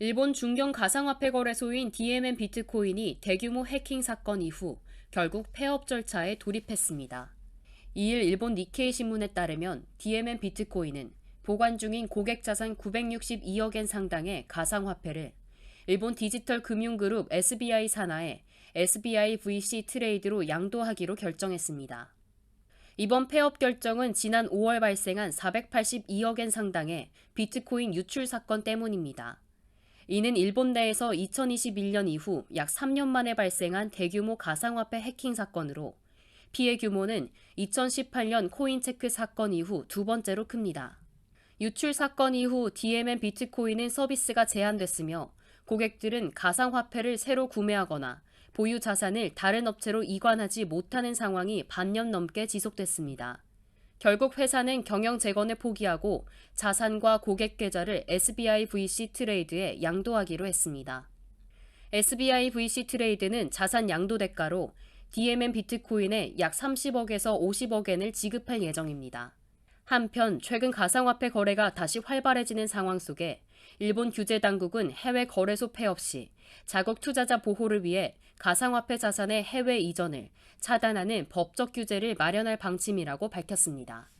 일본 중견 가상화폐 거래소인 DMM 비트코인이 대규모 해킹 사건 이후 결국 폐업 절차에 돌입했습니다. 이일 일본 니케이 신문에 따르면 DMM 비트코인은 보관 중인 고객 자산 962억엔 상당의 가상화폐를 일본 디지털 금융그룹 SBI 산하에 SBI VC 트레이드로 양도하기로 결정했습니다. 이번 폐업 결정은 지난 5월 발생한 482억엔 상당의 비트코인 유출 사건 때문입니다. 이는 일본 내에서 2021년 이후 약 3년 만에 발생한 대규모 가상화폐 해킹 사건으로 피해 규모는 2018년 코인체크 사건 이후 두 번째로 큽니다. 유출 사건 이후 DMM 비트코인은 서비스가 제한됐으며 고객들은 가상화폐를 새로 구매하거나 보유 자산을 다른 업체로 이관하지 못하는 상황이 반년 넘게 지속됐습니다. 결국 회사는 경영 재건을 포기하고 자산과 고객 계좌를 SBI VC 트레이드에 양도하기로 했습니다. SBI VC 트레이드는 자산 양도 대가로 DMM 비트코인에 약 30억에서 50억 엔을 지급할 예정입니다. 한편 최근 가상화폐 거래가 다시 활발해지는 상황 속에 일본 규제 당국은 해외 거래소 폐업 시 자국 투자자 보호를 위해 가상화폐 자산의 해외 이전을 차단하는 법적 규제를 마련할 방침이라고 밝혔습니다.